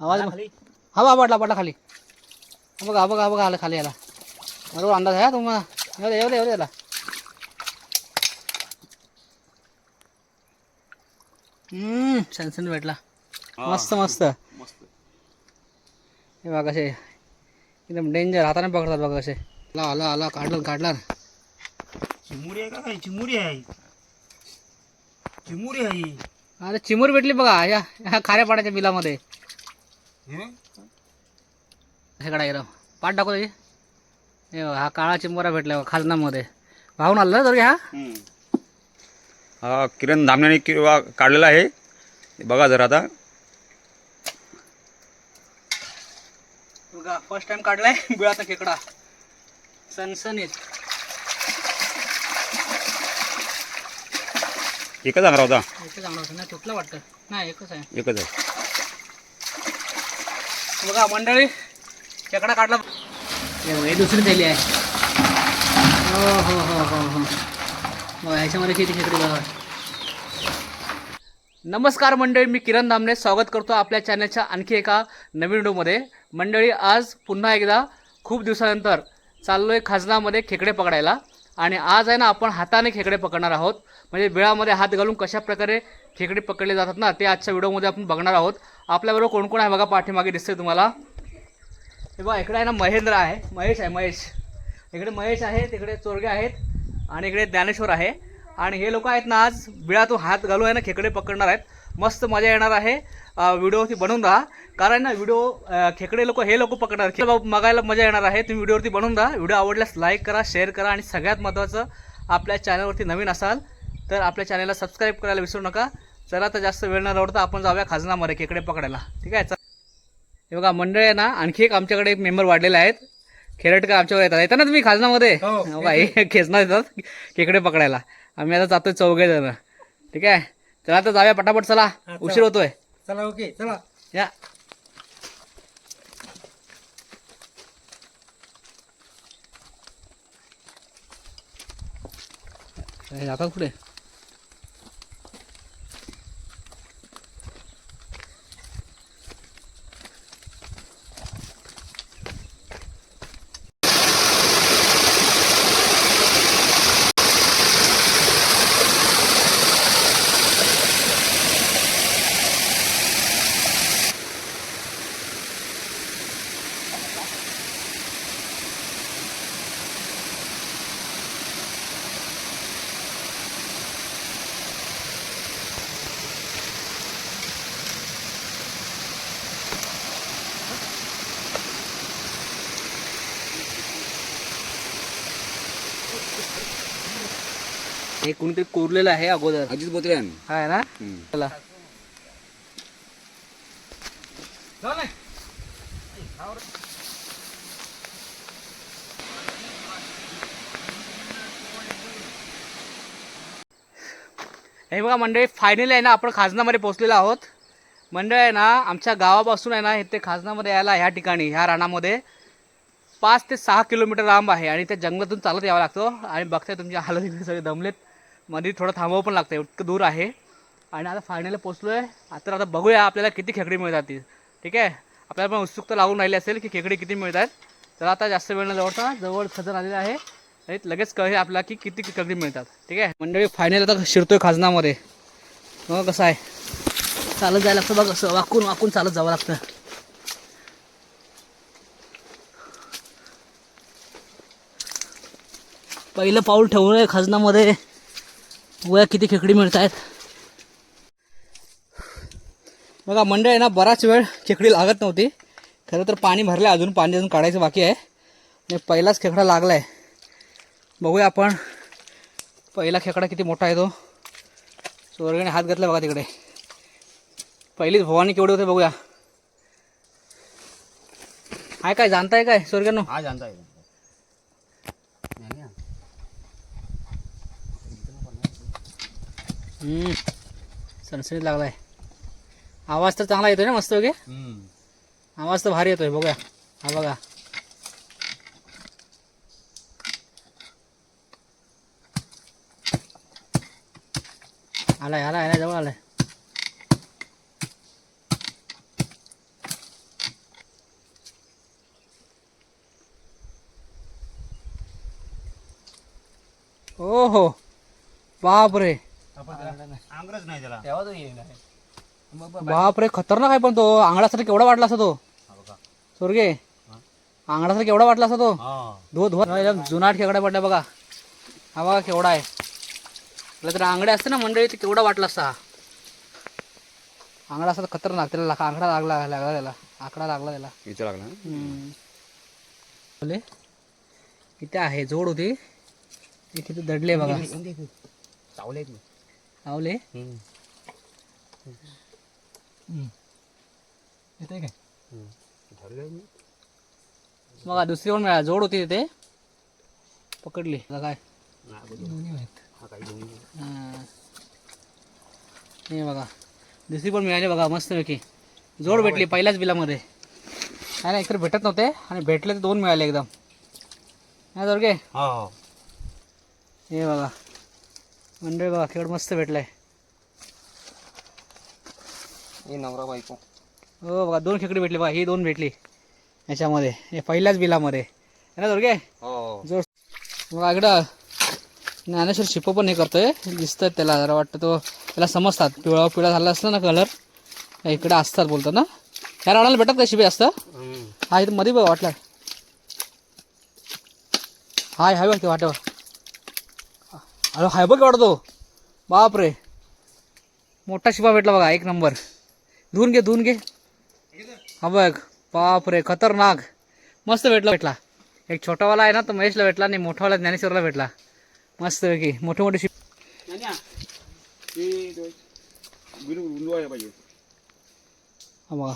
आवाज हा बा पडला पडला खाली. हा बघा हा बघा हा बघा आलं खाली याला. बरोबर अंदाज आहे तुम्हाला? येऊ दे याला. सनसन भेटला. मस्त मस्त. मस्त. हे बघा कसे एकदम डेंजर हाताने पकडतात बघा कसे आला आला आला काढलं काढला. चिमुरी आहे का काय? चिमुरी आहे. चिमुरी आहे. अरे चिमूर भेटली बघा या खाऱ्या पाण्याच्या बिलामध्ये. काढा गेलं पाठ टाकू त्याची हे हा काळा चिंबोरा भेटला खाजनामध्ये भाऊन आला ना तर हा? हा किरण धामण्याने किंवा काढलेला आहे. बघा जरा आता. बघा फर्स्ट टाइम काढलाय बिळाचा खेकडा. सनसनीत. एकच अंगरा होता एकच चांगला होतं नाही तुटलं वाटतं. नाही एकच आहे. एकच आहे. बघा मंडळी खेकडा काढला. हे दुसरी थैली आहे. हो हो हो हो हो. ह्याच्यामध्ये किती खेकडी बघा. नमस्कार मंडळी मी किरण दामने स्वागत करतो आपल्या चॅनलच्या आणखी एका नवीन व्हिडिओमध्ये मंडळी आज पुन्हा एकदा खूप दिवसानंतर चाललो आहे खाजनामध्ये खेकडे पकडायला. आणि आज आहे ना आपण हाताने खेकडे पकडणार आहोत. म्हणजे बिळामध्ये हात घालून कशा प्रकारे खेकडे पकडले जातात ना ते आजच्या व्हिडिओमध्ये आपण बघणार आहोत. आपल्याबरोबर कोण कोण आहे बघा पाठीमागे दिसते तुम्हाला. हे बघा इकडे आहे ना महेंद्र आहे. महेश आहे महेश. इकडे महेश आहे तिकडे चोरगे आहेत आणि इकडे ज्ञानेश्वर आहे. आणि हे लोक आहेत ना आज बिळातून हात घालून आहे ना खेकडे पकडणार आहेत. मस्त मजा येणार आहे. व्हिडिओवरती बनवून राहा. कारण ना व्हिडिओ खेकडे लोक हे लोक पकडणार. खेळ बघायला मजा येणार आहे. तुम्ही व्हिडिओवरती बनवून राहा. व्हिडिओ आवडल्यास लाईक करा शेअर करा आणि सगळ्यात महत्त्वाचं आपल्या चॅनलवरती नवीन असाल तर आपल्या चॅनलला सबस्क्राईब करायला विसरू नका. चला तर जास्त वेळ न लावता आपण जाऊया खाजनामध्ये खेकडे पकडायला. ठीक आहे? चला. हे बघा मंडळ आहे ना आणखी एक आमच्याकडे एक मेंबर वाढलेले आहेत. खेरटकर आमच्याकडे येतात. येतात ना तुम्ही खाजनामध्ये? हो, हो हे खेचणार येतात खेकडे पकडायला. आम्ही आता जातोय चौघे जण ठीक आहे? चला तर जाऊया पटापट चला. उशीर होतोय. चला ओके चला. या. आता कुठे? हे कोणीतरी कोरलेलं आहे अगोदर. अजित बोत्रे आहे ना? चला. हे बघा मंडळी फायनली आहे ना आपण खाजनामध्ये पोहोचलेलो आहोत. मंडळ आहे ना आमच्या गावापासून आहे ना इथे खाजनामध्ये यायला ह्या ठिकाणी ह्या रानामध्ये पाच ते सहा किलोमीटर लांब आहे आणि त्या जंगलातून चालत यावं लागतं. आणि बघताय तुमच्या हालत सगळे दमलेत. मध्ये थोडं थांबावं पण लागतं इतकं दूर आहे. आणि आता फायनली पोचलो आहे आता आता बघूया आपल्याला किती खेकडी मिळतात ती. ठीक आहे? आपल्याला पण उत्सुकता लागून राहिली असेल की खेकडी किती मिळतात. तर आता जास्त वेळ न जवळचा जवळ खजन आलेला आहे. आणि लगेच कळेल आपल्याला की किती खेकडी मिळतात. ठीक आहे? मंडळी फायनल आता शिरतोय खाजनामध्ये. मग कसं आहे. चालत जायला लागतं बघ असं वाकून वाकून चालत जावं लागतं. पहिलं पाऊल ठेवलं आहे खजनामध्ये. वया किती खेकडी मिळत आहेत बघा मंडळ आहे ना बराच वेळ खेकडी लागत नव्हती. खरं तर पाणी भरलं अजून पाणी अजून काढायचं बाकी आहे. आणि पहिलाच खेकडा लागला आहे बघूया आपण पहिला खेकडा किती मोठा आहे तो. चोरगेने हात घातला बघा तिकडे. पहिलीच भवानी केवढे होते बघूया. आहे काय जाणताय काय स्वर्गानो? हा जानता सनसेट लागलाय. आवाज तर चांगला येतोय ना मस्त ओके? आवाज तर भारी येतोय बघा हा बघा. आलाय आलाय आलाय जवळ आलाय. ओ हो बापरे. अंगरच नाही. त्याला. तेव्हा तो येईल बापरे खतरनाक आहे पण तो. आंगडासाठी केवढा वाटला असता तो? सोरगे आंगडासाठी केवढा वाटला असता तो? धो धो एकदम जुनाट खेकडा पडला बघा. हा बघा केवढा आहे. तर आंगडे असते ना मंडळी ते केवढा वाटला असता. आंगडा असता तर खतरनाक. त्याला आंगडा लागला लागला त्याला. आकडा लागला त्याला. इथे लागला इथे आहे जोड होती. इथे ते दडले बघा. चावले येते काय? बघा दुसरी पण मिळाली. जोड होती तिथे. पकडली. काय? दोन्ही आहेत. हा. हे. बघा. दुसरी पण मिळाली बघा मस्तपैकी. जोड भेटली पहिल्याच बिलामध्ये. काय ना एकतर भेटत नव्हते आणि भेटले तर दोन मिळाले एकदम. हा दोरगे हो. हे बघा. मंडळ बघा खेळ मस्त भेटलाय. हे नवरा बायको. हो बघा दोन खेकडी भेटली बघा ही दोन भेटली याच्यामध्ये हे पहिल्याच बिलामध्ये. है ना दोरगे? हो. बघा इकडं ज्ञानेश्वर शिप पण हे करतोय. दिसतात त्याला जरा वाटतं तो त्याला समजतात. पिवळा पिवळा झाला असला ना कलर इकडे असतात बोलतात ना. ह्या राणाला भेटत का शिपे असतं हा इथं मध्ये बघ वाटलं. हाय हाय बघ ते वाटेवर. अरे हाय बघ वाटतो बापरे. मोठा शिपा भेटला बघा एक नंबर. धुवून घे धुवून घे. हा बघ बापरे खतरनाक. मस्त भेटला भेटला. एक छोटावाला आहे ना तो महेशला भेटला आणि मोठावाला ज्ञानेश्वरला भेटला. मस्त पैकी मोठे मोठे शिप पाहिजे. हा बघा.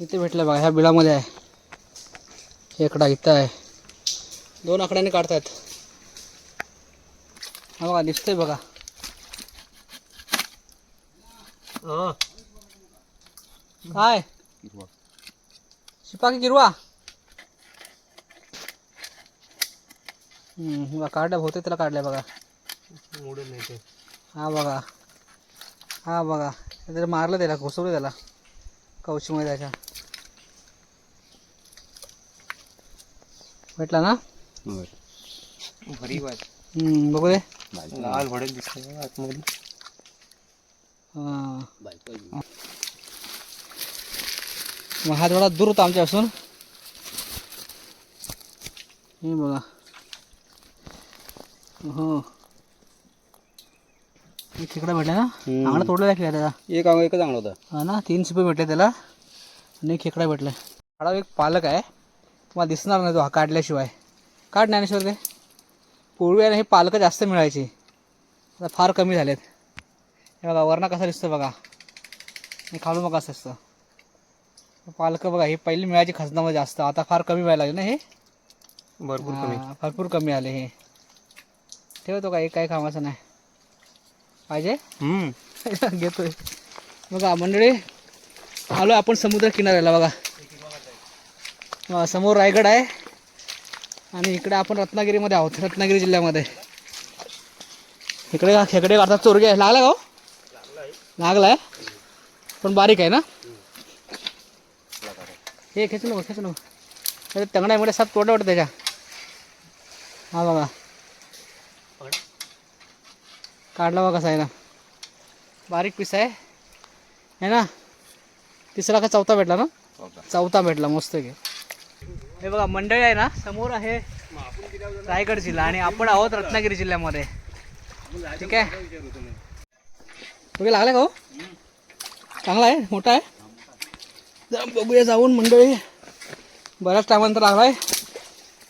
इथे भेटलं बघा ह्या बिळामध्ये आहे. एकडा इथं आहे. दोन आकड्याने काढतायत. हा बघा दिसतंय बघा. काय? शिपा की गिरवा हम्म, बघा काढल्या बहुतेक त्याला काढल्या बघा. मोडून नाही ते. हा बघा. हा बघा. त्याला मारलं त्याला घुसवलं त्याला. कवशीमध्ये त्याच्या. भेटला ना? भरी वाट. हम्म, बघू दे. लाल भडेल दिसते आतमध्ये. हा. मग हा थोडा दूर होता आमच्यापासून. हे बघा. हो. तिकडे भेटला ना? आंगडा तोडलेला खेळा त्याचा एक अंग एकच चांगलं होतं. हा ना? तीन शिपे भेटले त्याला. आणि एक खेकडा भेटला. हा एक पालक आहे. तुम्हाला दिसणार नाही तो हा काढल्याशिवाय. काढ ज्ञानेश्वर ते. पूर्वी हे पालकं जास्त मिळायची. आता फार कमी झालेत. हे बघा वरणा कसा दिसतो बघा. हे खालून बघा कसं असतं पालकं बघा हे पहिली मिळायची खजनामध्ये जास्त. आता फार कमी मिळायला लागले ना हे? भरपूर कमी. हा, भरपूर कमी आले हे. ठेवतो का? एक काही कामाचं नाही. पाहिजे? घेतोय. बघा मंडळी आलो आपण समुद्र किनाऱ्याला बघा. समोर रायगड आहे. आणि इकडे आपण रत्नागिरीमध्ये आहोत रत्नागिरी जिल्ह्यामध्ये. इकडे का खेकडे काढतात चोरगे आहे. लागला का हो? लागलाय. पण बारीक आहे ना? हे खेच नको खेच नको. त्याच्या तंगड्यामध्ये सात तोडे वाटत त्याच्या. हा बघा. काढला बघा कसा आहे ना बारीक पीस आहे. है ना? तिसरा का चौथा भेटला ना? चौथा. भेटला मस्त घे हे बघा मंडळी आहे ना समोर आहे रायगड जिल्हा आणि आपण आहोत रत्नागिरी जिल्ह्यामध्ये. ठीक आहे? बघा लागला का हो? चांगला आहे? मोठा आहे? जा बघूया जाऊन मंडळी. बऱ्याच टायमानंतर लागला आहे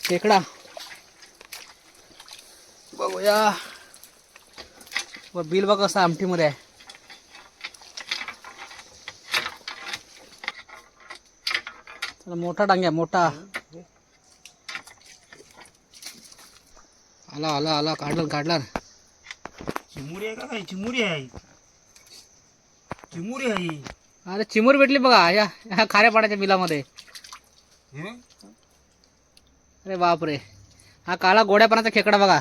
खेकडा. बघूया. व बिल बघ कसं आमटीमध्ये आहे. मोठा टांग्या मोठा. आला आला आला काढलं काढला. चिमुरी आहे का काय? चिमुरी आहे. चिमुरी आहे. अरे चिमूर भेटली बघा या या खाऱ्या पाण्याच्या बिलामध्ये. अरे बापरे. हा काळा गोड्या पाण्याचा खेकडा बघा.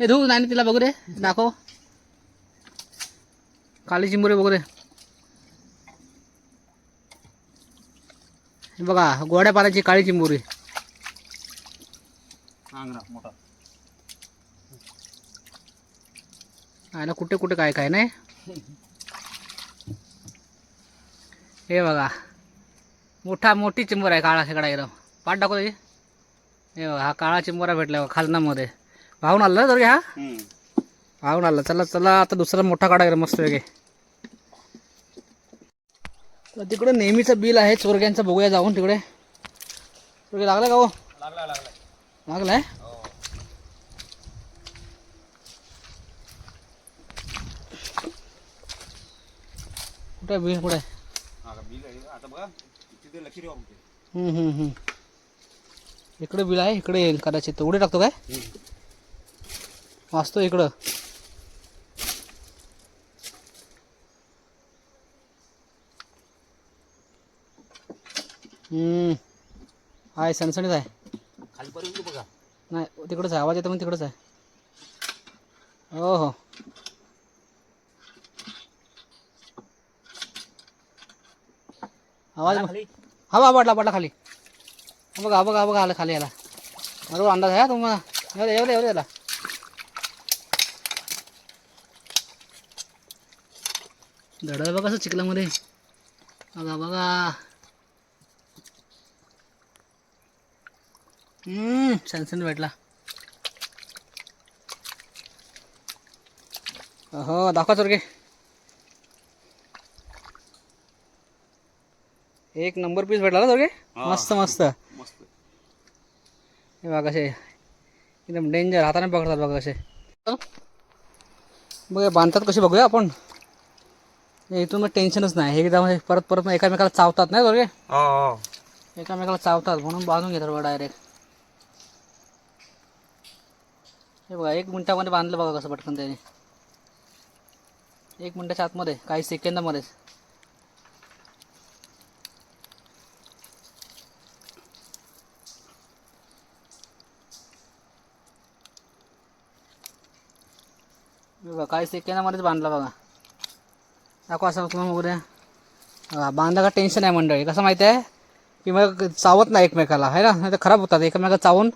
हे धू नाही तिला बघू रे दाखव. काली चिंबुरे बघू रे. बघा गोड्या पाण्याची काळी चिंबुरी मोठा. आयला कुठे कुठे काय काय नाही? हे बघा. मोठा मोठी चिंबर आहे काळा खेकडा एकदम. पाठ दाखव त्याची हे बघा हा काळा चिंबोरा भेटला खालनामध्ये. भाऊन आला ना हा भाऊन आला. चला चला आता दुसरा मोठा काढा मस्त वेगळे तर तिकडे नेहमीचं बिल आहे चोरग्यांचं बघूया जाऊन तिकडे. तिकडे लागलं का हो? लागला लागला. लागलाय? कुठे बिल कुठे. इकडे बिल आहे इकडे येईल कदाचित. उडे टाकतो काय? वाचतो इकडं. हम्म. आहे सणसणीत आहे. खालीपर्यंत बघा. नाही तिकडंच आहे. आवाज येतो पण तिकडंच आहे. हो हो. आवाज खाली. हा बा पडला पडला खाली. हा बघा बघा बघा आलं खाली आला बरोबर अंदाज आहे तुम्हाला? दे येऊ दे याला. दड बघा कसं चिखलामध्ये. बघा बघा. हम्म सनसन भेटला. हो दाखवा चोरगे. एक नंबर पीस भेटला ना चोरगे मस्त मस्त. मस्त. हे बघा कसे एकदम डेंजर हाताने पकडतात बघा कसे बघा बांधतात कसे बघूया आपण. इथून मग टेन्शनच नाही. हे एकदा म्हणजे परत परत मग एकामेकाला चावतात नाही हो हो. एकामेकाला चावतात म्हणून बांधून घेतात बघा डायरेक्ट हे बघा एक मिनटामध्ये बांधलं बघा कसं पटकन त्याने. एक मिनटाच्या आतमध्ये काही सेकंदामध्येच बघा काही सेकंदामध्येच बांधला बघा. दाखवा असं तुम्हाला वगैरे. हा, बांधला का टेन्शन आहे मंडळी. कसं माहिती आहे? की मग चावत नाही एकमेकाला. आहे ना? नाही तर खराब होतात. एकमेकाला चावून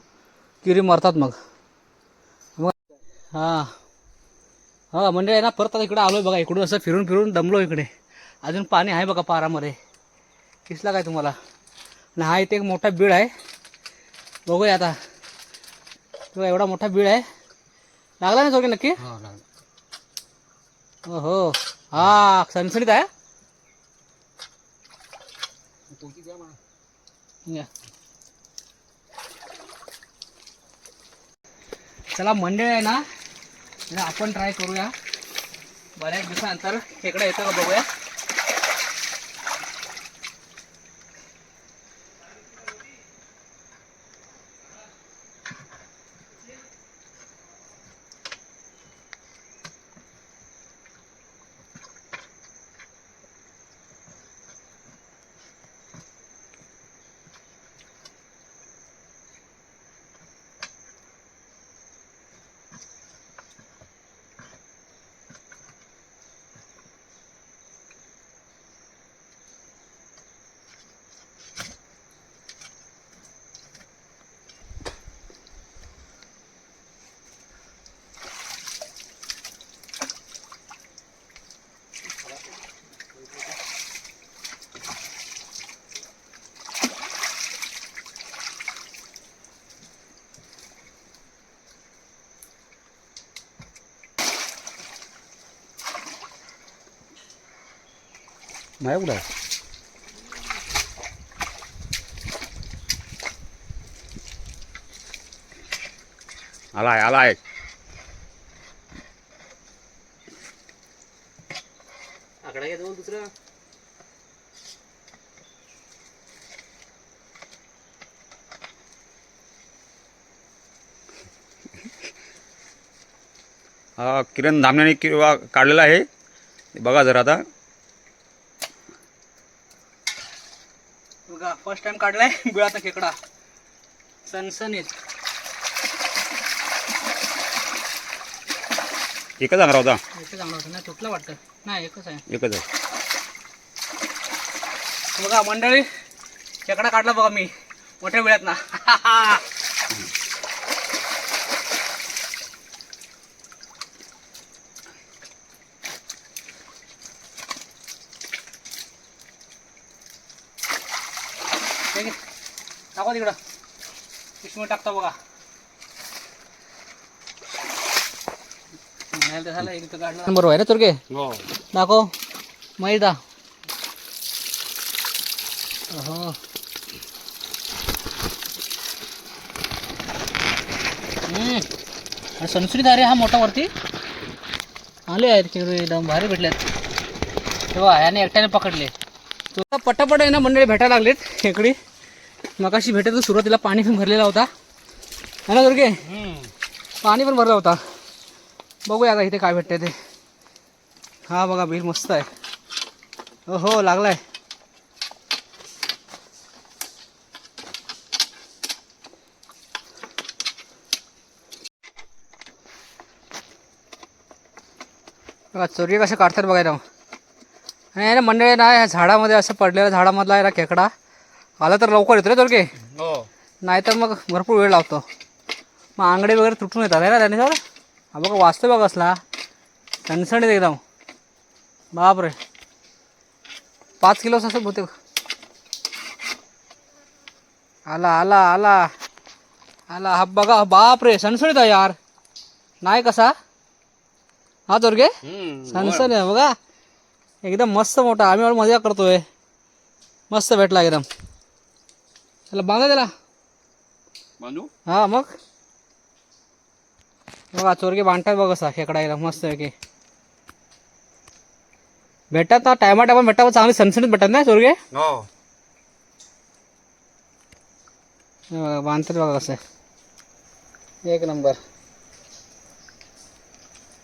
किरी मरतात मग. मग हां. हा मंडळी ना परत आता इकडे आलो बघा. इकडून असं फिरून फिरून दमलो इकडे. अजून पाणी आहे बघा पारामध्ये. दिसला काय तुम्हाला? आणि हा इथे एक मोठा बीळ आहे. बघूया आता. एवढा मोठा बीळ आहे. लागला नाही चौकी नक्की? हो. हो हा सणसणीत आहे? या. चला मंडळ आहे ना आपण ट्राय करूया. बऱ्याच दिवसानंतर इकडे येतो का बघूया? कुठं आहे आलाय आलाय. आकडा घ्या दोन दुसरं. हा किरण धामण्याने किंवा काढलेला आहे. बघा जरा आता बघा फर्स्ट टाइम काढलाय. बिळाचा खेकडा. सनसनीत. एकच आणणार होता? एकच चांगला होतं नाही तुटलं वाटतं. नाही एकच आहे. एकच आहे. बघा मंडळी खेकडा काढला बघा मी. मोठ्या वेळात ना टाका तिकडं. पिशवी टाकता बघा. म्हणायला तर झालं एक इथं काढलं बरोबर आहे रे तुरके हो. दाखव. मैदा. हो हम्म. आणि संस्कृत अरे हा मोठा वरती. आले आहेत की एकदम भारी भेटलेत. तेव्हा याने एकट्याने पकडले. तुला पटापट आहे ना मंडळी भेटायला लागलेत खेकडी मगाशी भेटत सुरुवातीला पाणी पण भरलेला होता. है ना दुर्गे? पाणी पण भरला होता. बघूया आता इथे काय भेटते ते. हा बघा बिल मस्त आहे. हो हो लागलाय. बघा चोरी कसे काढतात बघायला आणि ना मंडळी ना ह्या झाडामध्ये असं पडलेल्या झाडामधला आहे ना खेकडा. आला तर लवकर येतो रे चोरके हो. नाहीतर मग भरपूर वेळ लागतो मग आंगडे वगैरे तुटून येतात आहे ना त्याने सर हा बघा वाचतो बघ असला. सणसणीत एकदम. बापरे. पाच किलोच असं बहुतेक. आला आला आला. आला हा बघा बापरे सणसणीत आहे यार. नाही कसा? हा चोरगे सणसण आहे बघा. एकदम मस्त मोठा. आम्ही मजा करतोय. मस्त भेटला एकदम. त्याला बांधा त्याला. बांधू? हा मग. बघा चोरगे बांधतात बघ असा खेकडा एकदम मस्त आहे की भेटतात ना टायमा टायमा भेटतात चांगले सणसणीत भेटतात ना चोरगे? हो. बघा बांधतात बघा कसं एक नंबर.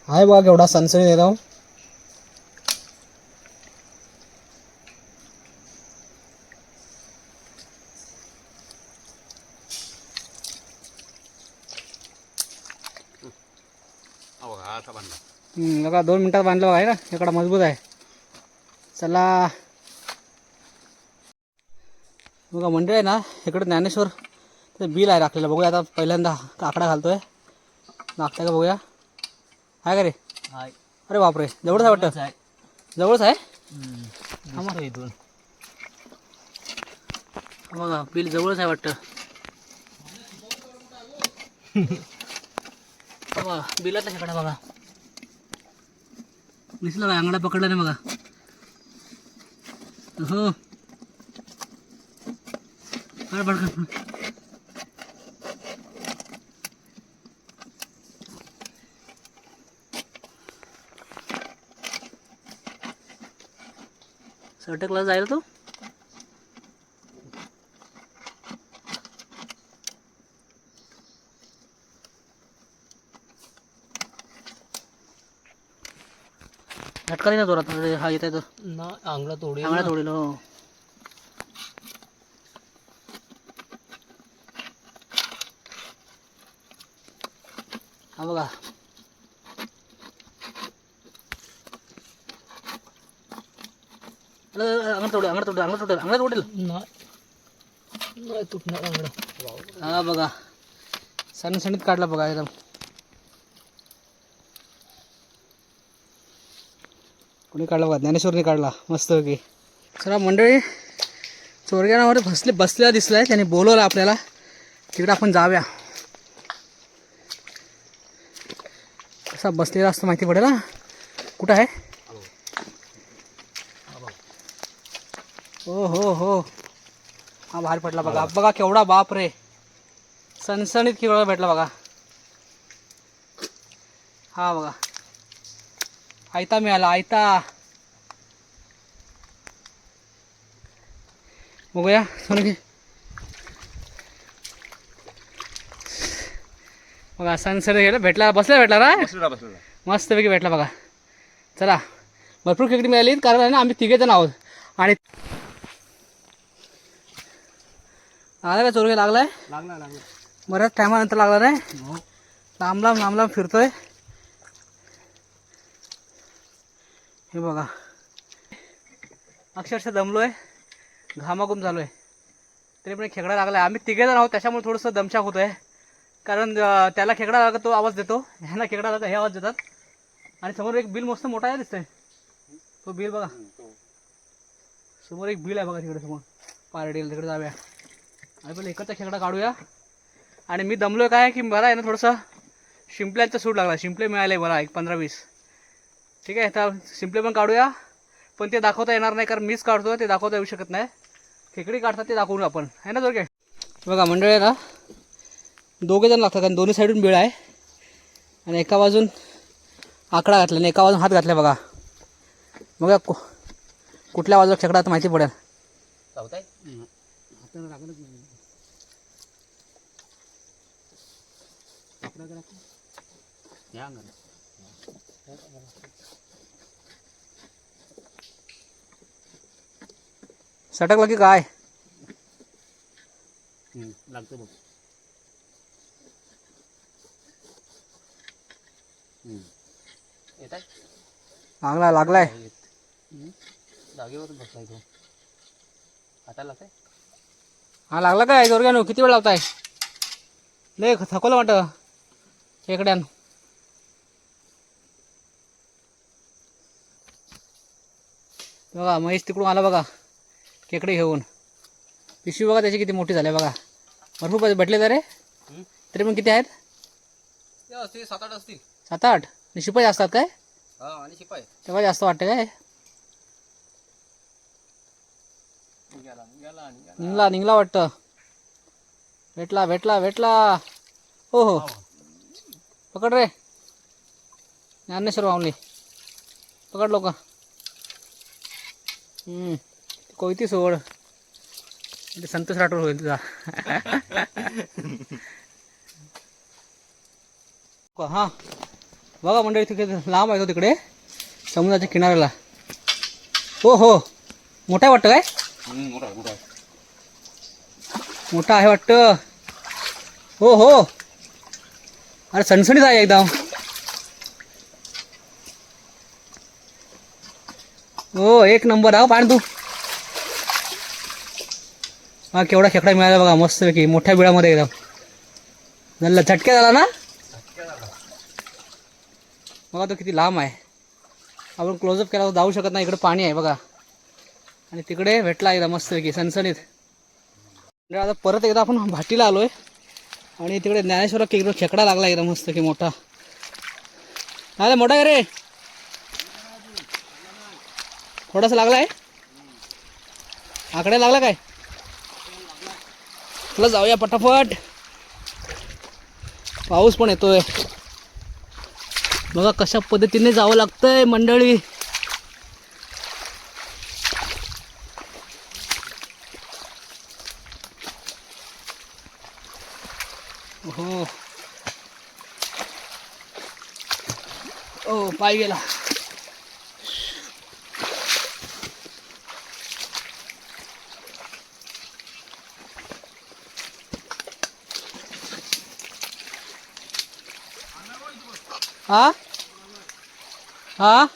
आहे बघा केवढा सनसनीत एकदम हा बघा हा असा बांधला हम्म, बघा दोन मिनिटात बांधलं बघा आहे ना. खेकडा मजबूत आहे. चला. बघा मंडळ आहे ना इकडे ज्ञानेश्वर. ते बिल आहे राखलेलं. बघूया आता पहिल्यांदा आकडा घालतोय. लागतं का बघूया. आहे का रे? अरे बापरे जवळच आहे वाटतं. जवळच आहे. इथून. बघा बिल जवळच आहे वाटतं. बघा बिलातला खेकडा बघा. दिसलं का अंगडा पकडला नाही बघा. हो काय पडकन सटकला जायला तो? नाही ना जोरात अरे हा येत आहे तो ना आंगळा तोडे चांगला तोडेल हो. हा बघा. अंगड तोडेल अंगड तोडेल अंगड तोडेल अंगड तोडेल. नाही नाही तुटणार आंगडा हा बघा. सणसणीत काढला बघा एकदम. कोणी काढला बघा ज्ञानेश्वरने काढला. मस्त की चला मंडळी चोरग्यानावर बसले बसलेला दिसलाय. त्याने बोलवलं आपल्याला. तिकडे आपण जाऊया. कसा बसलेला असतो माहिती पडेल ना कुठं आहे? हो हो. हो हा बाहेर पडला बघा. बघा केवढा बाप रे. सणसणीत केवढा भेटला बघा. हा बघा. आयता मिळाला आयता. बघूया सोनू घे. बघा सनसर गेला भेटला बसला भेटला ना मस्तपैकी भेटला बघा. चला भरपूर क्रिकेट मिळाली कारण आहे ना आम्ही तिघे जण आहोत. आणि आला का चोरगे लागलाय? लागला लागला. बऱ्याच टायमानंतर लागला नाही लांब लांब लांब लांब फिरतोय. हे बघा. अक्षरशः दमलोय. घामाघूम झालोय. तरी पण एक खेकडा लागलाय. आम्ही तिघे जण आहोत त्याच्यामुळे थोडंसं दमछाक होतोय. कारण त्याला खेकडा लागला तो आवाज देतो. ह्यांना खेकडा लागला हे आवाज देतात. आणि समोर एक बिल मस्त मोठा आहे दिसतंय. तो बिल बघा. समोर एक बिल आहे बघा तिकडे समोर. पारडेल तिकडे जाऊया. आणि पहिले एकत्र खेकडा काढूया. आणि मी दमलोय काय की मला आहे ना थोडंसं शिंपल्यांचा सूट लागला. शिंपले मिळाले मला एक पंधरा वीस. ठीक आहे तर शिंपले पण काढूया. पण ते दाखवता येणार नाही कारण मीच काढतो ते दाखवता येऊ शकत नाही. खेकडी काढतात ते दाखवू आपण. आहे ना जोरगे? बघा मंडळी आहे ना दोघे जण लागतात कारण दोन्ही साईडून बिळ आहे. आणि एका बाजून आकडा घातला आणि एका बाजून हात घातला बघा. बघा कु कुठल्या बाजूला खेकडा तर माहिती पडेल. चावताय या अंगाला. सटकलं की काय? लागतं बघ. हम्म. येत आहे लागला लागलाय जागेवर बसलाय तो. आता लागताय? हा लागला काय? जोरग्यानो किती वेळ लावताय? लय थकवलं वाटतं. खेकड्यान बघा महेश तिकडून आला बघा. खेकडे घेऊन. पिशवी बघा त्याची किती मोठी झाली बघा. भरपूर पैसे भेटले तर रे. तरी पण किती आहेत? असतील सात आठ असतील. सात आठ आणि शिपाई असतात काय? हा आणि शिपाय तेव्हा जास्त वाटतं काय. निघला निघला वाटतं. भेटला भेटला भेटला. हो हो. पकड रे. ज्ञानेश्वर माऊली. पकड लोक कोयती सोड. ते संतोष राठोड होईल तुझा. हां. बघा मंडळी तिकडे लांब आहे तो तिकडे समुद्राच्या किनाऱ्याला. हो हो. मोठा आहे वाटतं काय. मोठा आहे वाटतं. हो हो. अरे सणसणीत आहे एकदम. हो एक नंबर आहो पाणी तू. हा केवढा खेकडा मिळाला बघा मस्तपैकी. मोठ्या बिळामध्ये एकदम. झाला झटक्या झाला ना? बघा तो किती लांब आहे. आपण क्लोजअप केला तर जाऊ शकत नाही इकडे पाणी आहे बघा. आणि तिकडे भेटला एकदा मस्तपैकी सणसणीत आता परत एकदा आपण भाटीला आलोय. आणि तिकडे ज्ञानेश्वर खेकडा खेकडा लागला एकदम मस्त की मोठा. अरे मोठा आहे रे? थोडासा लागला आहे आकडे लागला काय? चला जाऊया पटापट. पाऊस पण येतोय. बघा कशा पद्धतीने जावं लागतंय मंडळी. हो ओ पाय गेला. हा? हा?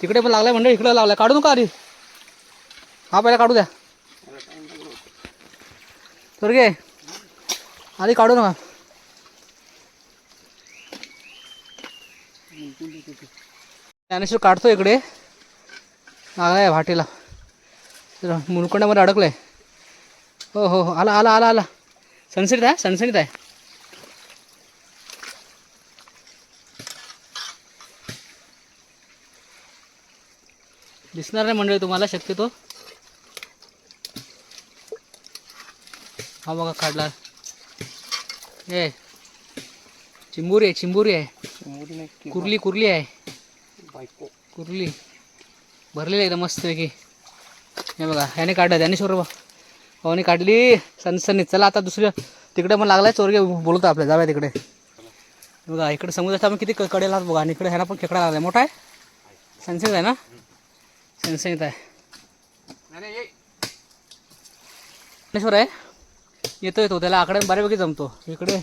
तिकडे पण लागलाय म्हणजे इकडे लागलाय. काढू नका आधी. हा पहिला काढू द्या. तर घे. आधी काढू नका. ज्ञानेश्वर काढतो इकडे. लागलाय भाटीला. तर मुलकोंड्यामध्ये अडकलंय. हो हो हो. आला आला आला आला. सनसेट आहे सनसेट आहे. दिसणार नाही मंडळी तुम्हाला शक्यतो. हा बघा काढला. ए चिंबुरी आहे चिंबुरी आहे. कुर्ली. कुर्ली आहे. कुर्ली. भरलेली आहे एकदम मस्तपैकी. हे बघा ह्याने काढलं ज्ञानेश्वर भावाने काढली सनसनीत चला आता दुसरं तिकडे पण लागलाय चोरगे बोलतो आपल्या जाऊया तिकडे. बघा इकडे समुद्राचा आपण किती कडेला बघा आणि इकडे ह्याला पण खेकडा लागलाय. मोठा आहे? सनसेट आहे ना? सनसेट आहे ज्ञानेश्वर आहे येतो येतो त्याला आकडे बऱ्यापैकी जमतो. इकडे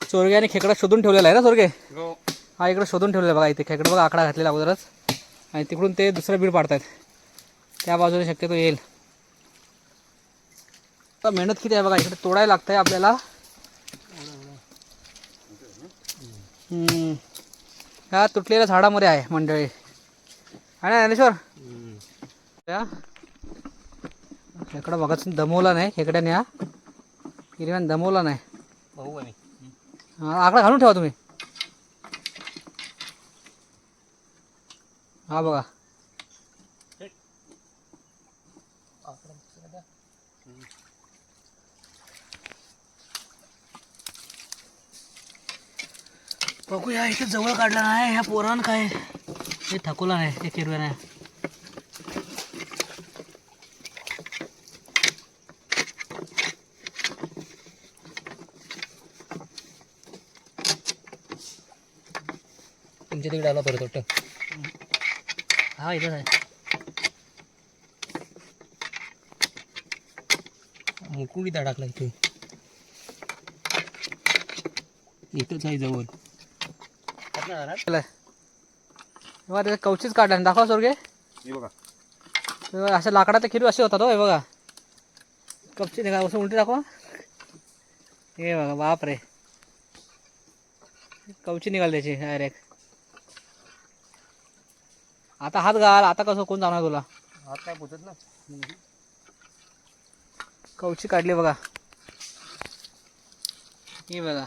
चोरग्याने खेकडा शोधून ठेवलेला आहे ना चोरगे? हो. हा इकडे शोधून ठेवलेला बघा इथे खेकडे बघा आकडा घातलेला अगोदरच. आणि तिकडून ते दुसरं बीड पाडतायत. त्या बाजूने शक्यतो येईल. आता मेहनत किती आहे बघा इकडे तोडायला लागतं आहे आपल्याला. ह्या तुटलेल्या झाडामध्ये आहे मंडळी. आहे ना ज्ञानेश्वर? या खेकडा बघाच दमवला नाही. खेकड्याने हा किरण दमवला नाही. भाऊ आकडा घालून ठेवा तुम्ही. हा बघा. बघूया इथे जवळ काढला नाही ह्या पोरान काय? हे थकवला नाही हे किरव्या नाही तुमच्या तिकडे आला परत वाटतं. हा इथेच आहे. मुकुडी टाकला इथे. इथंच आहे जवळ. त्याचा कवचीच काढला. दाखवा सोरगे हे बघा. हे बघा, अशा लाकडाचा खिरू असे होतात हो हे बघा. कपची नाही का असं उलटी दाखवा. हे बघा बाप रे कवची निघाल त्याची डायरेक्ट आता हात घाल आता कसं कोण जाणार तुला? हात काय पोचत ना कवची काढली बघा. ही बघा.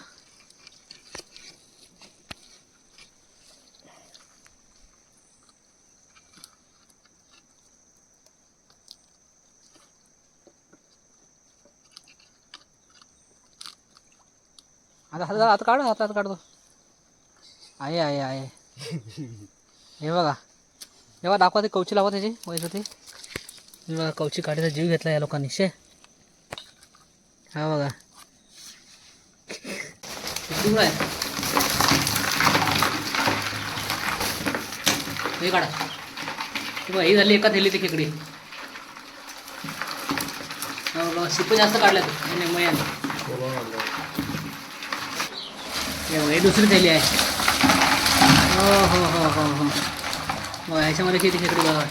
आता हात घाल आता काढ हात हात काढतो. आहे आहे आहे हे बघा. जेव्हा दाखवा ते कवची लावा त्याची वैस होती कवची काढायचा जीव घेतला या लोकांनी शे. हा बघा. हे काढा. हे बघा ही झाली एका थैली ती खेकडी. शिप जास्त काढल्या तू मयाने हे ही दुसरी थैली आहे. हो हो हो हो हो. ह्याच्यामध्ये किती खेकडी बघा.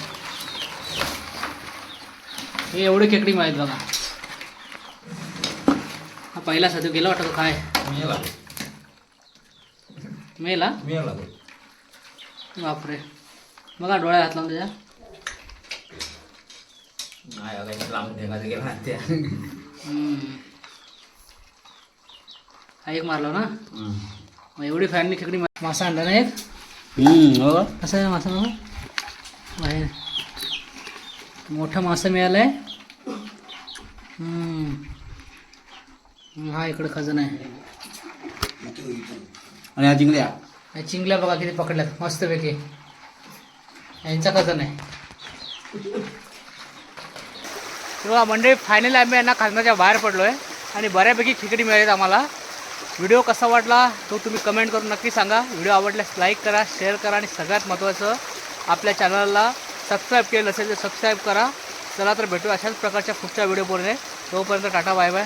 हे एवढी खेकडी माहीत बघा. हा पहिला साधू गेला वाटतं काय? मेला. बापरे. बघा डोळ्या हात लावून त्याच्या. हा एक मारला ना? मग एवढी फॅननी खेकडी मासा आणला ना एक? कसं आहे मासा बाहेर मोठं मासा मिळालं आहे हा इकडे खजन आहे. आणि हा जिंकल्या या चिंगल्या बघा किती पकडल्यात. मस्तपैकी. यांचा खजन आहे. तेव्हा मंडळी फायनली आम्ही यांना खाजनाच्या बाहेर पडलो आहे आणि बऱ्यापैकी खिचडी मिळालीत आम्हाला. व्हिडिओ कसा वाटला तो तुम्ही कमेंट करून नक्की सांगा. व्हिडिओ आवडल्यास लाईक करा शेअर करा आणि सगळ्यात महत्त्वाचं आपल्या चॅनलला सबस्क्राईब केलं असेल तर सबस्क्राईब करा. चला तर भेटू अशाच प्रकारच्या पुढच्या बोलणे तोपर्यंत टाटा बाय बाय